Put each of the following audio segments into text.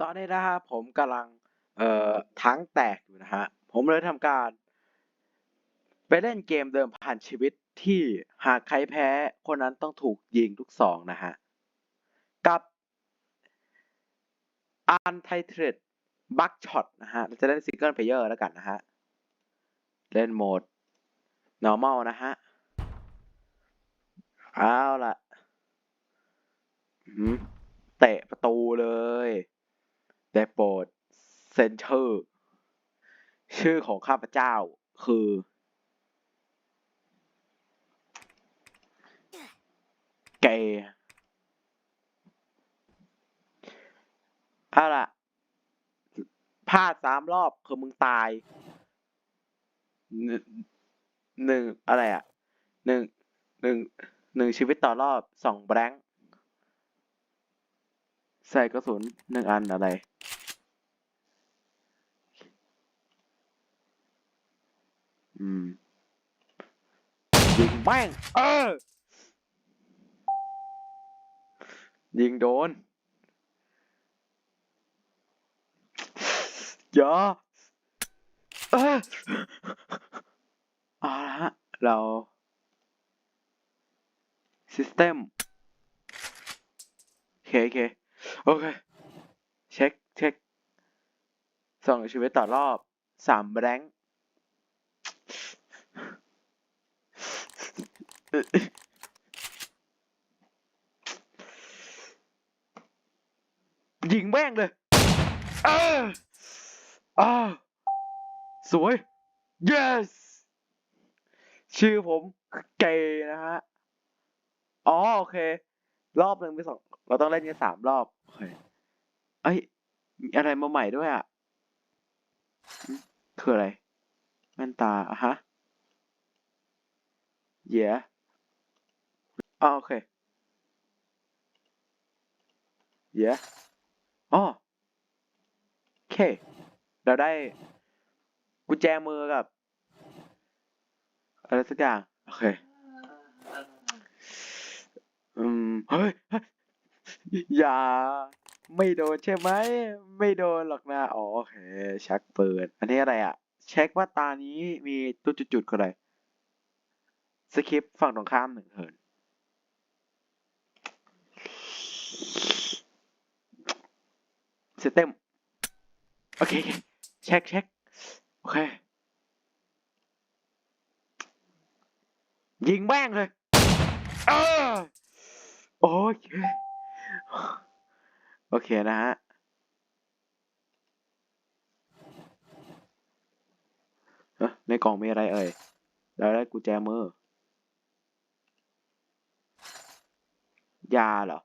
ตอนนี้นะฮะผมกำลังเอ่อทั้งแตกอยู่นะฮะผมเลยทำการ ไปเล่นเกมเดิมผ่านชีวิตที่หากใครแพ้คนนั้นต้องถูกยิงทุกสองนะฮะ กับ Untitled Bug Shot นะฮะเราจะเล่น Single Player แล้วกันนะฮะ เล่นโหมด normal นะฮะ เอาล่ะอืมเตะประตูเลย ได้โปรดเซนเชอร์ชื่อของข้าพเจ้าคือ เกย์เอาล่ะพลาดสามรอบคือมึงตายหนึ่งหนึ่งอะไรอะหนึ่งหนึ่งหนึ่งชีวิตต่อรอบสองแบงค์ ใส่กระสุนหนึ่งอันอะไร อืม ยิงแม่งเออ ยิงโดนอย่าเออเอาละฮะ เรา System โอเคโอเค โอเค เช็คเช็คสองชีวิตต่อรอบสามแบงค์ยิงแม่งเลยเอออ่าสวย yes ชื่อผมเกย์นะฮะ อ๋อ โอเค รอบหนึ่งไปสอง เราต้องเล่นกันสามรอบเคเอ้ยมีอะไรมาใหม่ด้วยอะคืออะไรแว่นตาอะฮะเย้อ่าโอเคเย้อ๋อโอเค เราได้กุญแจมือกับ อะไรสักอย่าง โอเค อืม เฮ้ย อย่า ไม่โดนใช่ไหม ไม่โดนหรอกนะอ๋อโอเคชักปืนอันนี้อะไรอะเช็คว่าตานี้มีตัวจุดๆคืออะไรสคริปฝั่งตรงข้ามหนึ่งเหินเซตเต็มโอเคโอเค เช็คเช็คโอเค ยิงแม่งเลยเออโอเค โอเคนะฮะ ในกล่องมีอะไรเอ่ยเราได้กุญแจมือ ยาเหรอ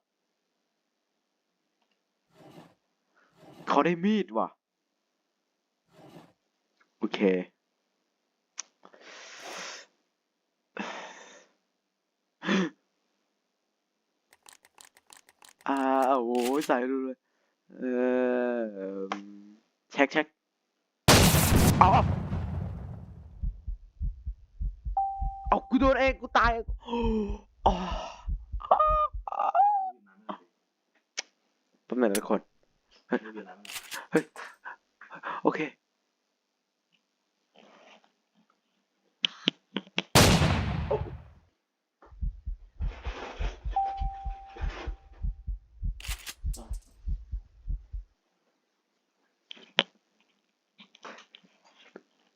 เขาได้มีดว่ะ โอเค อ่าโอ้ยใส่ดูเลยเออเช็คเช็คเอาเอาเอากูโดนเองกูตายอ๋อแป๊บหนึงนะทุกคน เฮ้ย โอเค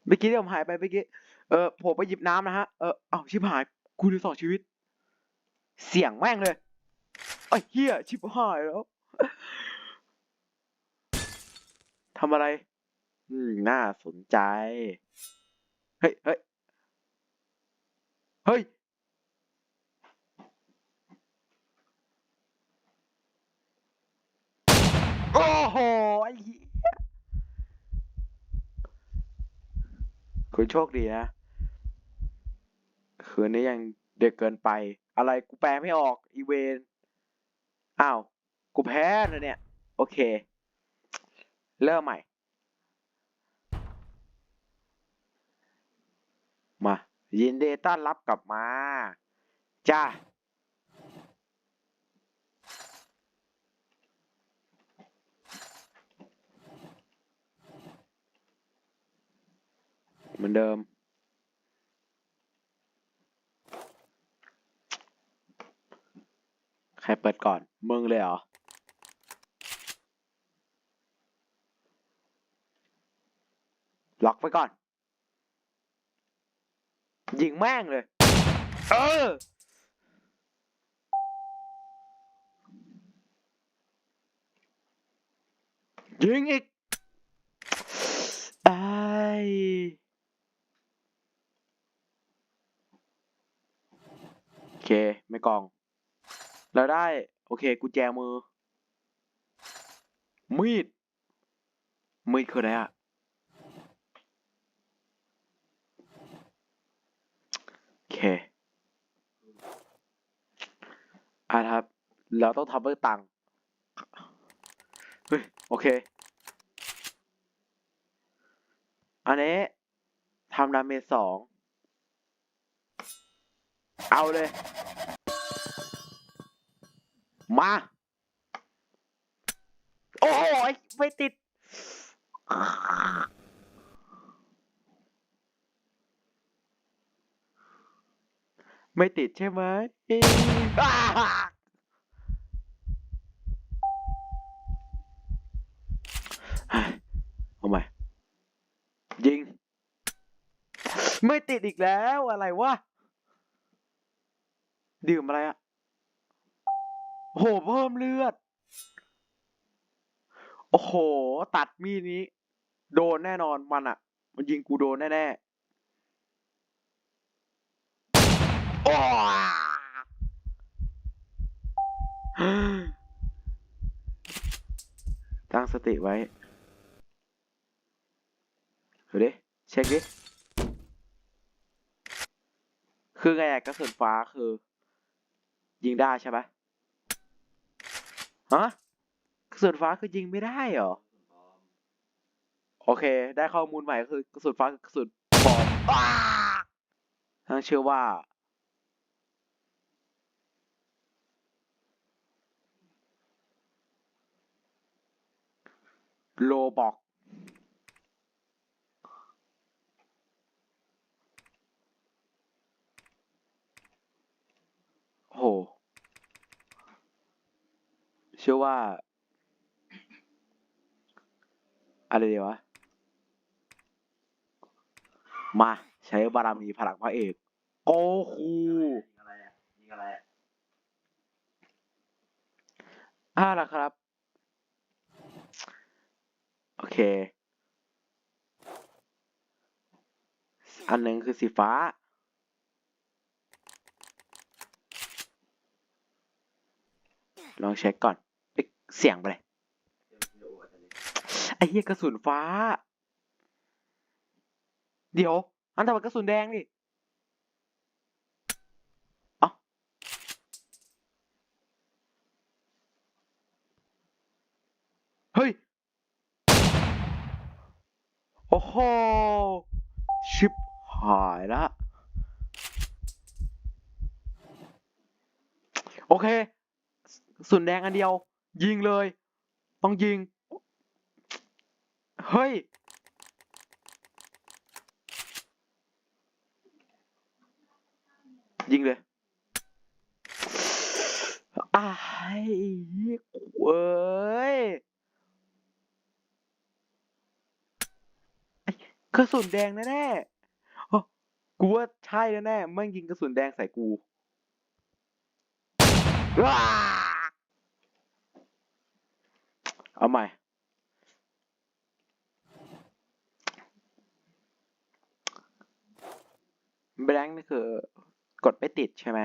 เมื่อกี้ที่ผมหายไปเมื่อกี้ เออผมไปหยิบน้ำนะฮะ เออเอ้าชิบหาย กูเหลือสองชีวิต เสียงแม่งเลยไอ้เหี้ยชิบหายแล้วทำอะไร อืม น่าสนใจ เฮ้ย เฮ้ย เฮ้ย โอ้โห ไอ้เหี้ย คุณโชคดีนะคืนนี้ยังเด็กเกินไป อะไรกูแปลไม่ออกอีเวนอ้าวกูแพ้เลยเนี่ย โอเค เริ่มใหม่ มา ยินดีต้อนรับกลับมา จ้า เหมือนเดิม ใครเปิดก่อน มึงเลยเหรอ ล็อกไว้ก่อน ยิงแม่งเลย เออยิงอีกไอโอ เค ไม่กอง เราได้ โอเคกุญแจมือ มีด มีดคืออะไรอะโอเคอะครับ เราต้องทำเพื่อตังค์เฮ้ย โอเค อันนี้ทำดาเมจสอง เอาเลย มา โอ้ยไม่ติด ไม่ติดใช่ไหมอ้าเฮ้ยเอาใหม่ยิง ไม่ติดอีกแล้วอะไรวะ ดื่มอะไรอะโหเพิ่มเลือด โอ้โห ตัดมีดนี้ โดนแน่นอนมันอะมันยิงกูโดนแน่ๆโอ้ตั้งสติไว้เดี๋ยวดิ เช็คดิ คือไงอะกระสุนฟ้าคือ ยิงได้ใช่ไหมฮะกระสุนฟ้าคือยิงไม่ได้เหรอ โอเค ได้ข้อมูลใหม่ก็คือกระสุนฟ้าคือกระสุนปลอมทั้งเชื่อว่า โลบอก โห เชื่อว่า อะไรดีวะ มา ใช้บารมีพลังพระเอก โอ้โหยิงอะไรอะยิงอะไรอะอ่าล่ะครับ โอเค อันหนึ่งคือสีฟ้า ลองเช็คก่อนเอ๊ะเสียงไปเลยไอ้เหี้ยกระสุนฟ้า เดี๋ยว อันต่มันกระสุนแดงดิเอ้าเฮ้ย โอ้โห ชิบหายละ โอเค สุนแดงอันเดียว ยิงเลย ต้องยิง เฮ้ย ยิงเลยอ้ายเว้ยกระสุนแดงแน่ๆกูว่าใช่แน่ๆม่ยิงกระสุนแดงใส่กูว้า เอาใหม่แบงค์นี่คือกดไม่ติดใช่ไหม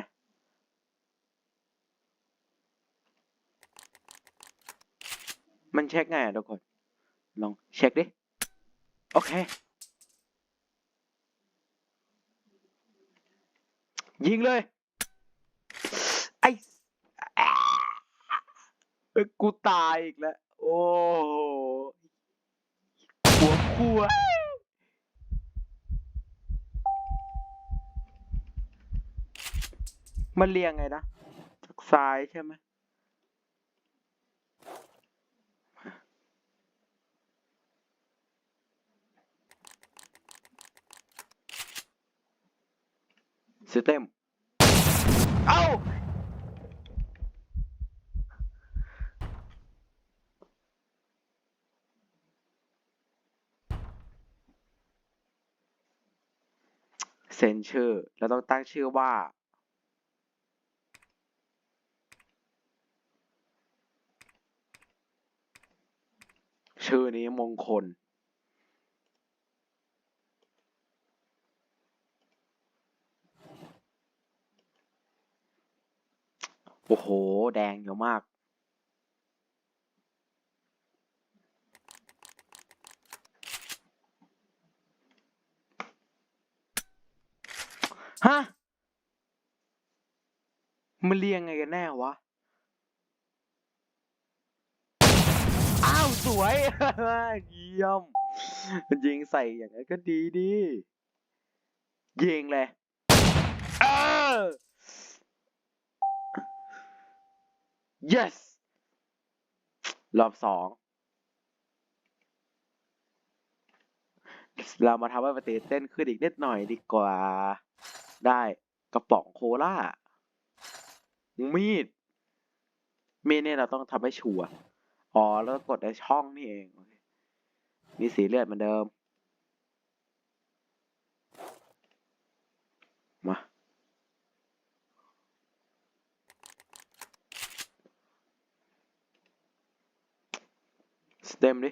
มันเช็คไงทุกคน ลองเช็คดิ โอเค ยิงเลย ไอ้กูตายอีกแล้ว โอ้หัวคั่วมันเรียงไงนะจากซ้ายใช่ไหมสเต็ม เอ้า เซ็นชื่อแล้วต้องตั้งชื่อว่า ชื่อนี้มงคล โอ้โห แดงเยอะมาก ฮะ มันเรียงไงกันแน่วะ อ้าว สวย เยี่ยมยิงใส่อย่างนั้นก็ดีดียิงเลยเออ yes รอบสองเรามาทำให้มันตื่นเต้นขึ้นอีกนิดหน่อยดีกว่า ได้กระป๋องโคลามีด มีดเนี่ยเราต้องทำให้ชัวร์อ๋อแล้วก็กดในช่องนี่เอง มีสีเลือดเหมือนเดิม มา สเต็มดิ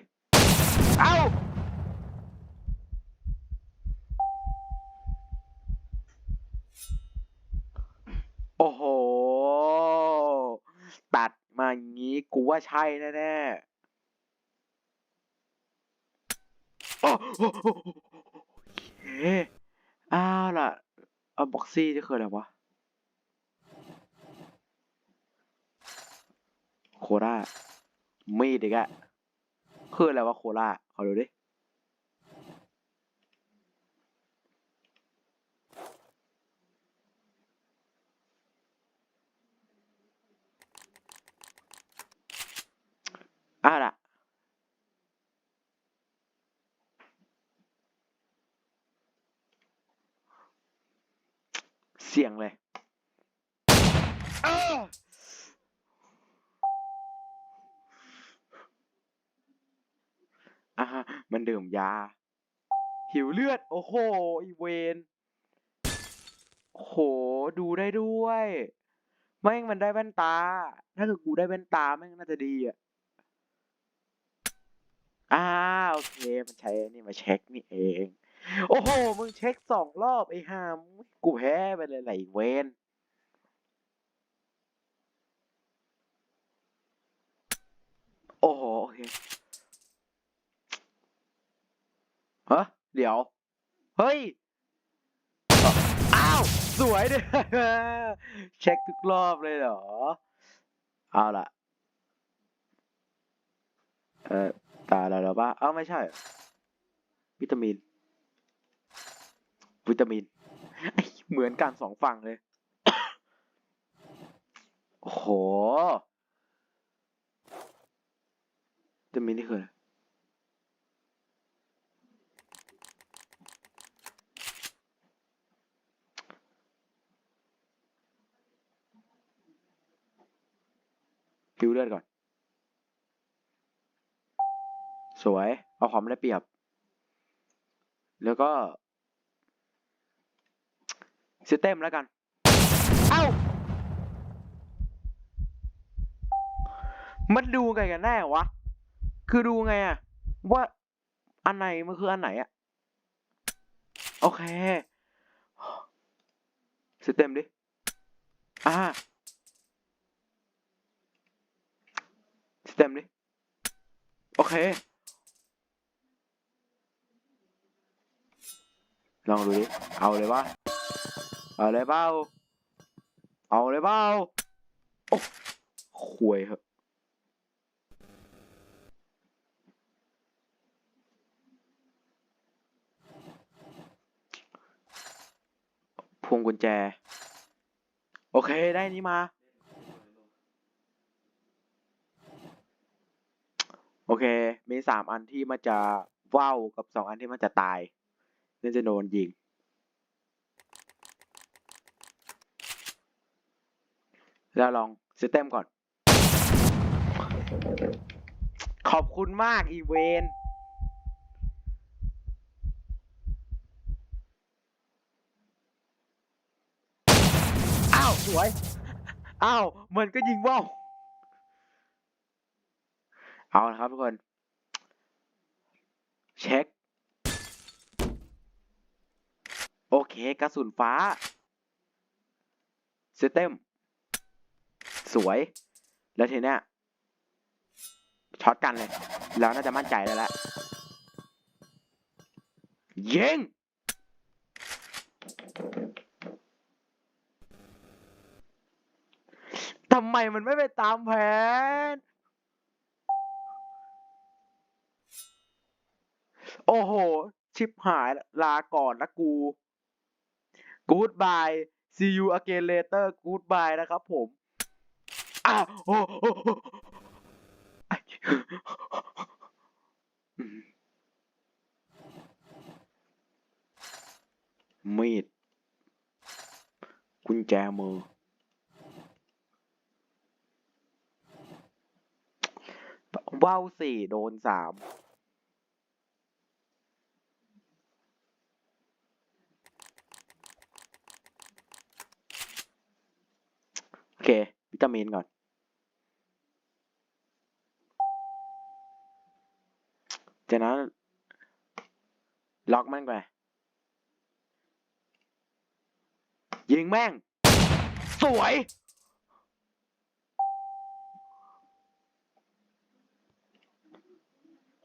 เอ้า โอ้โห ตัดมาอย่างนี้กูว่าใช่แน่ๆโอ้โหโอเคอ้าวล่ะ เอาบ็อกซี่จะคืออะไรวะ โครามีดอีกอะคืออะไรวะโคราขอดูดิ อะล่ะเสียงเลยอ้าอ่ามันดื่มยา หิวเลือด โอ้โห อีเวนโอ้โห ดูได้ด้วย แม่งมันได้แว่นตา ถ้าเกิดกูได้แว่นตา แม่งน่าจะดีอะ อ่าโอเค มันใช้อันนี่มาเช็คนี่เอง โอ้โห มึงเช็คสองรอบไอ้ห่ามกูแพ้ไปเลยไหลเวนโอ้โหโอเคฮะเดี๋ยว เฮ้ย อ้าว สวยด้วยเช็คทุกรอบเลยเหรอ เอาล่ะ เออ ตาเราแล้วปะเอ้าไม่ใช่ วิตามิน วิตามิน เหมือนกันสองฝั่งเลย โอ้โหวิตามินนี่คืออะไรผิวเลือดก่อน สวย เอาความได้เปรียบ แล้วก็ซิสเต็มแล้วกัน เอ้า มันดูไงกันแน่วะ คือดูไงอะว่าอันไหนมันคืออันไหนอะโอเคซิสเต็มดิ อ่าซิสเต็มดิ โอเค ลองดูดิ เอาเลยปะเอาเลยเปล่าเอาเลยเปล่าโอ้คุยเหอะพวงกุญแจ โอเค ได้นี้มา โอเค มีสามอันที่มันจะว่าวกับสองอันที่มันจะตาย นั่นจะโดนยิง แล้วลองซิสเต็มก่อน ขอบคุณมากอีเวนอ้าวสวย อ้าว มันก็ยิงว่าวเอาละครับทุกคน เช็ค โอเค กระสุนฟ้าซิสเต็ม สวย แล้วทีเนี้ยช็อตกันเลย แล้วน่าจะมั่นใจแล้วแหละยิงทำไมมันไม่ไปตามแผน โอ้โห ชิบหายลลาก่อนนะกู Goodbye see you again later Goodbye นะครับผมอ้าวโอ้โอ้มมีดกุญแจมือว่าวสี่โดนสาม โอเค วิตามินก่อน จากนั้น ล็อกมันไป ยิงแม่ง สวย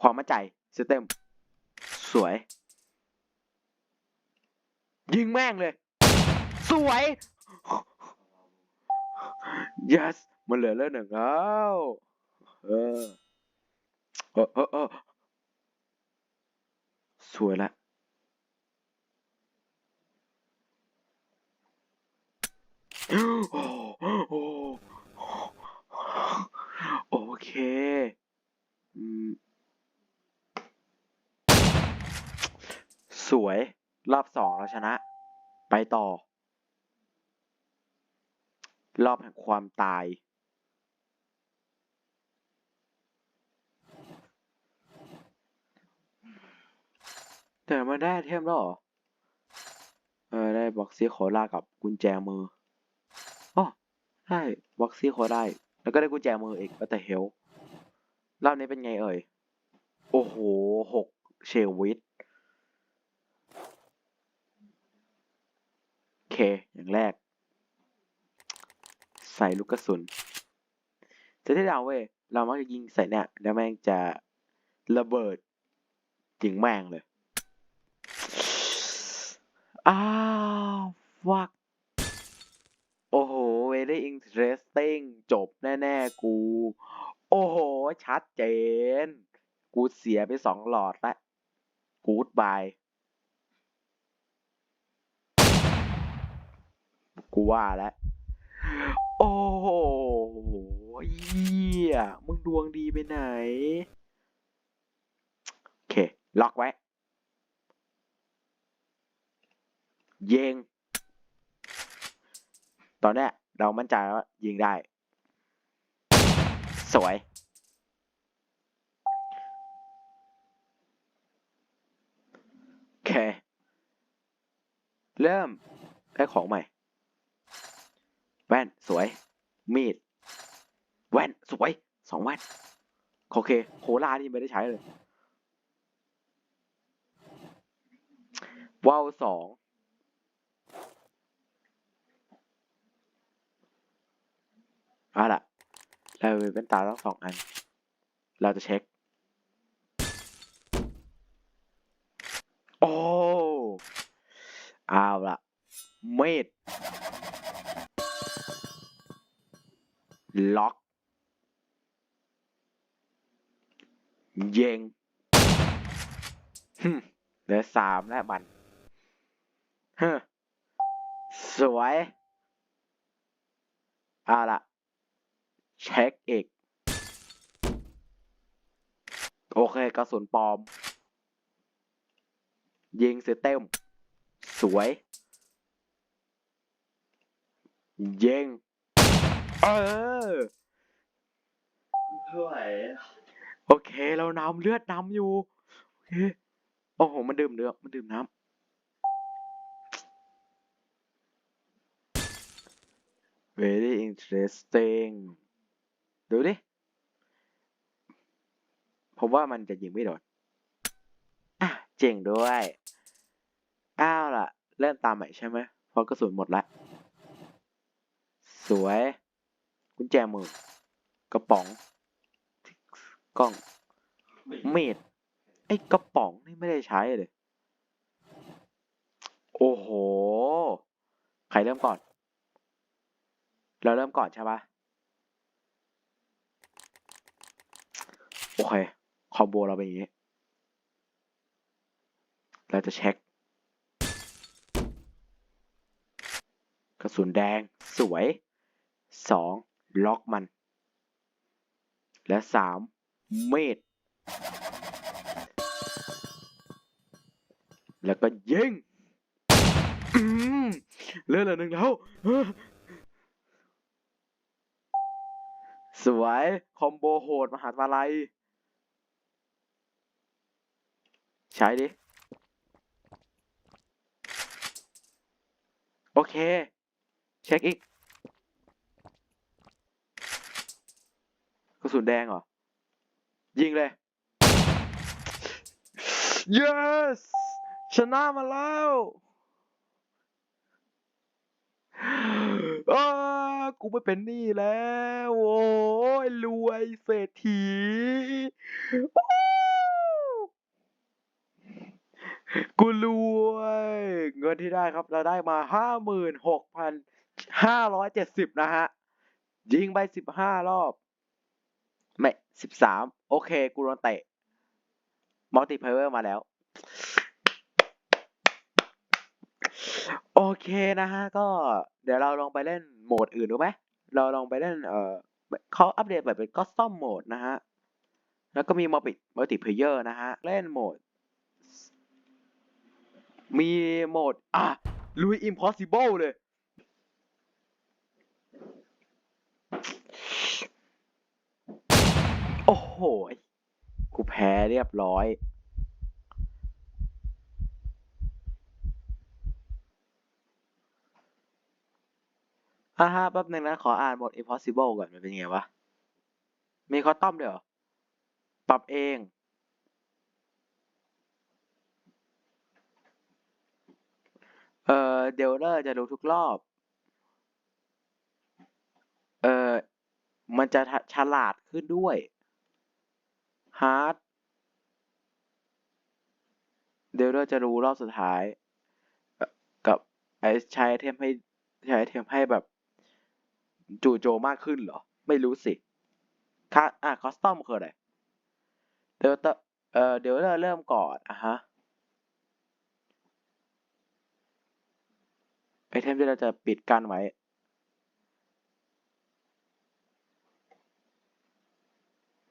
ความมั่นใจสเต็ม สวย ยิงแม่งเลย สวย yes มันเหลือเลือดหนึ่งแล้วเออเออเออเออสวยละโอ้โอโอเคอืมสวย รอบสองเราชนะ ไปต่อ รอบแห่งความตาย แต่มันได้เทมแล้วเหรอ เออ ได้บ็อกซี่โคล่ากับกุญแจมืออ๋อได้บ็อกซี่โคได้ แล้วก็ได้กุญแจมืออีกแต่เฮลรอบนี้เป็นไงเอ่ย โอ้โหหกเชลวิทโอเค อย่างแรก ใส่ลูกกระสุนจะที่เราเว้ยเรามักจะยิงใส่เนี่ยแล้วแม่งจะระเบิดยิงแม่งเลย อ้าวฟักโอ้โห very interesting จบแน่ๆ กู โอ้โห ชัดเจน กูเสียไปสองหลอดละกูดบาย กูว่าแล้ว โอ้โหเยี่ยมึงดวงดีไปไหน โอเค ล็อกไว้เยงตอนเนี้ยเรามั่นใจว่ายิงได้ สวย โอเค เริ่มได้ของใหม่ แว่น สวย มีด แว่น สวยสองแว่น โอเค โคลานี่ไม่ได้ใช้เลยว่าวสองเอาล่ะ เราเป็นตาทั้งสองอัน เราจะเช็ค โอ้เอาล่ะเมด ล็อก เยงฮึมเหลือสามแล้วมันฮึสวยเอาล่ะเช็คอีก โอเคกระสุนปลอม ยิงเสร็จเต็ม สวย ยิง เออเท่ไหร่โอเค เรานำเลือดนำอยู่ โอเค โอ้โห มันดื่มเลือดมันดื่มน้ำ very interesting ดูดิ ผมว่ามันจะยิงไม่โดนอะ เจ๋งด้วย อ้าวล่ะ เริ่มตามใหม่ใช่ไหมเพราะกระสุนหมดละ สวย กุญแจมือ กระป๋อง กล้องมีดไอ้กระป๋องนี่ไม่ได้ใช้เลย โอ้โห ใครเริ่มก่อน เราเริ่มก่อนใช่ปะโอเค คอมโบเราเป็นอย่างนี้ เราจะเช็ค กระสุนแดงสวยสอง ล็อกมัน และสามเมดแล้วก็ยิงเลือดเหลือหนึ่งแล้ว สวย คอมโบโหด มหาวิาลัย ใช้ดิ โอเค เช็คอีก ระสุนแดงเหรอ ยิงเลย yes ชนะมาแล้วอากูไม่เป็นหนี้แล้ว โอ้ยรวยเศรษฐี กูรวย เงินที่ได้ครับ เราได้มาห้าหมื่นหกพันห้าร้อยเจ็ดสิบนะฮะ ยิงไปสิบห้ารอบ ไม่สิบสามโอเค กูโดนเตะมัลติเพเยอร์มาแล้ว โอเคนะฮะ ก็เดี๋ยวเราลองไปเล่นโหมดอื่นดูไหมเราลองไปเล่น เอ่อเขาอัปเดตแบบเป็นก็ซ่อมโหมดนะฮะ แล้วก็มีมัลติมัลติเพเยอร์นะฮะ เล่นโหมด มีโหมด อะลุย impossible เลย โอ้โห กูแพ้เรียบร้อย อ่าฮะแป๊บหนึงนะ ขออ่านบท impossible ก่อน มันเป็นไงวะ มีคอต้อมเด้วยเหรอปรับเอง เอ่อ เดลเลอร์จะรู้ทุกรอบ เอ่อ มันจะฉลาดขึ้นด้วย ฮาร์ดเดลเลอร์จะรู้รอบสุดท้าย กับไอใช้ไอเทมให้ใช้ไอเทมให้แบบ จู่โจมมากขึ้นเหรอ ไม่รู้สิค่าอะคอสตอมคืออะไร เดลเตอร์เอ่อเดลเลอร์เริ่มก่อนอะฮะไอเทมที่เราจะปิดกั้นไว้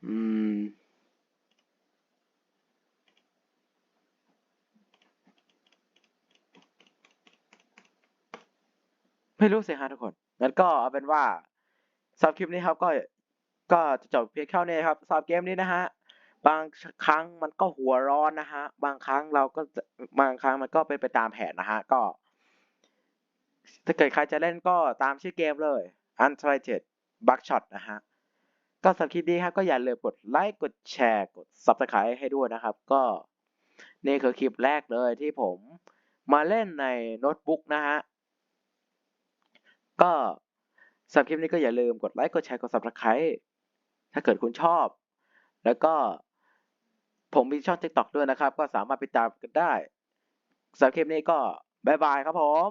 อืม ไม่รู้สิฮะทุกคนงั้นก็เอาเป็นว่าสำหรับคลิปนี้ครับก็ก็จะจบเพียงเท่านี้ครับสำหรับเกมนี้นะฮะบางครั้งมันก็หัวร้อนนะฮะ บางครั้งเราก็จะบางครั้งมันก็เป็นไปตามแผนนะฮะ ก็ ถ้าเกิดใครจะเล่นก็ตามชื่อเกมเลย Untreated Buckshot นะฮะ ก็สำหรับคลิปนี้ครับก็อย่าลืมกดไลค์กดแชร์กด Subscribe ให้ด้วยนะครับ ก็นี่คือคลิปแรกเลยที่ผมมาเล่นในโน้ตบุ๊กนะฮะ ก็สำหรับคลิปนี้ก็อย่าลืมกดไลค์ กดแชร์ กด Subscribe ถ้าเกิดคุณชอบ แล้วก็ผมมีช่อง TikTok ด้วยนะครับ ก็สามารถไปตามกันได้สำหรับคลิปนี้ก็บายบายครับผม